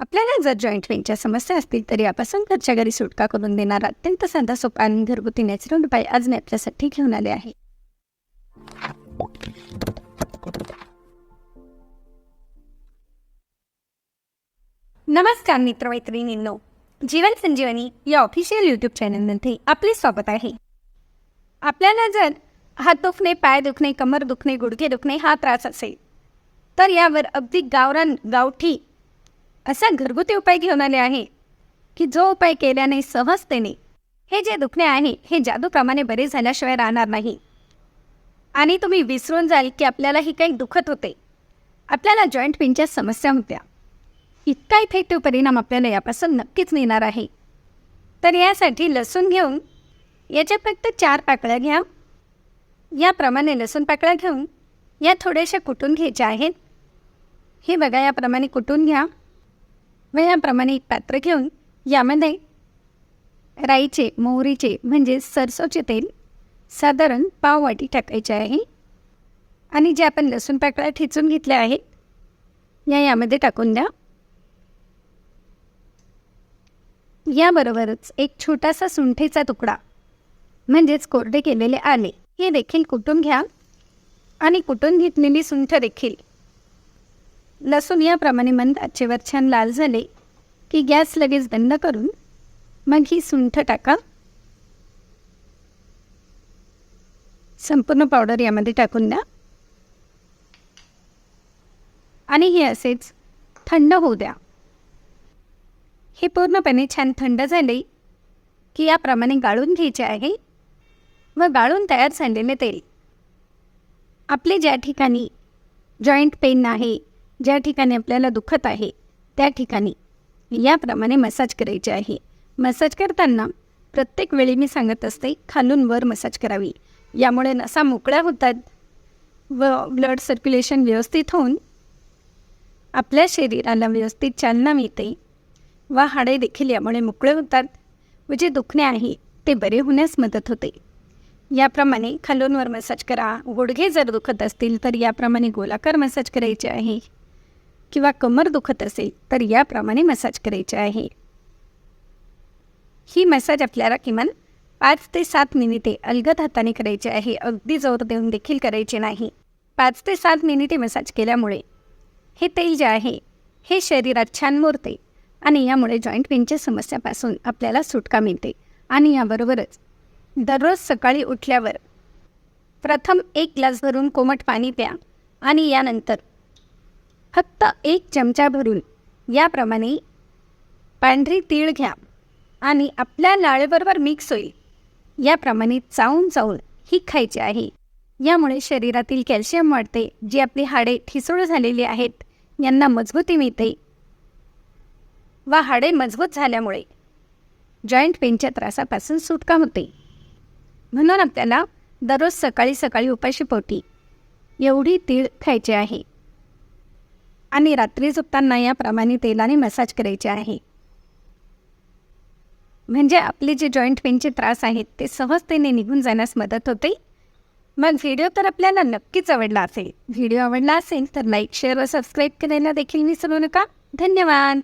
आपल्याला जर जॉईंट पेनच्या समस्या असतील तर यापासून घरच्या घरी सुटका करून देणारा. अत्यंत साधा सोपा आणि घरगुती नॅचरल उपाय आज मी आपल्यासाठी घेऊन आले आहे. नमस्कार मित्रमैत्रिणींनो. जीवन संजीवनी या ऑफिशियल यूट्यूब चॅनलमध्ये आपले स्वागत आहे. आपल्याला जर हात दुखणे पाय दुखणे कमर दुखणे गुडघे दुखणे हा त्रास असेल तर यावर अगदी गावरान गावठी असा घरगुती उपाय घेऊन आले आहे की जो उपाय केल्याने सहजतेने हे जे दुखणे आहे हे जादूप्रमाणे बरे झाल्याशिवाय राहणार नाही. आणि तुम्ही विसरून जाल की आपल्याला ही काही दुखत होते. आपल्याला जॉईंट पेनच्या समस्या होत्या. इतका इफेक्टिव्ह परिणाम आपल्याला यापासून नक्कीच मिळणार आहे. तर यासाठी लसूण घेऊन याच्या फक्त चार पाकळ्या घ्या. याप्रमाणे लसूण पाकळ्या घेऊन या थोड्याशा कुटून घ्यायच्या आहेत. हे बघा याप्रमाणे कुटून घ्या. व याप्रमाणे एक पात्र घेऊन यामध्ये राईचे मोहरीचे म्हणजे सरसोचे तेल साधारण पाव वाटी टाकायचे आहे. आणि जे आपण लसूण पाकळ्या ठेचून घेतल्या आहेत या यामध्ये टाकून द्या. याबरोबरच एक छोटासा सुंठेचा तुकडा म्हणजेच कोरडे केलेले आले हे देखील कुटून घ्या. आणि कुटून घेतलेली सुंठ देखील लसूण याप्रमाणे मंद आचेवर छान लाल झाले की गॅस लगेच बंद करून मग ही सुंठ टाका. संपूर्ण पावडर यामध्ये टाकून द्या. आणि हे असेच थंड होऊ द्या. हे पूर्णपणे छान थंड झाले की याप्रमाणे गाळून घ्यायचे आहे व गाळून तयार झालेले तेल. आपले ज्या ठिकाणी जॉईंट पेन आहे ज्या ठिकाणी आपल्याला दुखत आहे त्या ठिकाणी याप्रमाणे मसाज करायचे आहे. मसाज करताना प्रत्येक वेळी मी सांगत असते खालून वर मसाज करावी. यामुळे नसा मोकळ्या होतात व ब्लड सर्क्युलेशन व्यवस्थित होऊन आपल्या शरीराला व्यवस्थित चालना मिळते व हाडे देखील यामुळे मोकळे होतात व जे दुखणे आहे ते बरे होण्यास मदत होते. याप्रमाणे खालूनवर मसाज करा. गुडघे जर दुखत असतील तर याप्रमाणे गोलाकार मसाज करायचे आहे. किंवा कमर दुखत असेल तर याप्रमाणे मसाज करायचे आहे. ही मसाज आपल्याला किमान पाच ते सात मिनिटे अलगद हाताने करायचे आहे. अगदी जोर देऊन देखील करायचे नाही. पाच ते सात मिनिटे मसाज केल्यामुळे हे तेल जे आहे हे शरीरात छान मुरते आणि यामुळे जॉईंट पेनच्या समस्यापासून आपल्याला सुटका मिळते. आणि याबरोबरच दररोज सकाळी उठल्यावर प्रथम एक ग्लास भरून कोमट पाणी प्या आणि यानंतर फक्त एक चमचा भरून. याप्रमाणे पांढरी तीळ घ्या आणि आपल्या लाळेबरोबर मिक्स होईल. याप्रमाणे चावून चावून ही खायची आहे. यामुळे शरीरातील कॅल्शियम वाढते जी आपली हाडे ठिसूळ झालेली आहेत यांना मजबूती मिळते. व हाडे मजबूत झाल्यामुळे जॉईंट पेनच्या त्रासापासून सुटका होते. म्हणून आपल्याला दररोज सकाळी सकाळी उपाशी पोटी एवढी तीळ खायची आहे. आणि रात्री झोपताना याप्रमाणे तेलाने मसाज करायचे आहे. म्हणजे आपले जे जॉईंट पेनचे त्रास आहेत ते सहजतेने निघून जाण्यास मदत होते. मग व्हिडिओ तर आपल्याला नक्कीच आवडला असेल. व्हिडिओ आवडला असेल तर लाईक शेअर व सबस्क्राईब करायला देखील विसरू नका. धन्यवाद!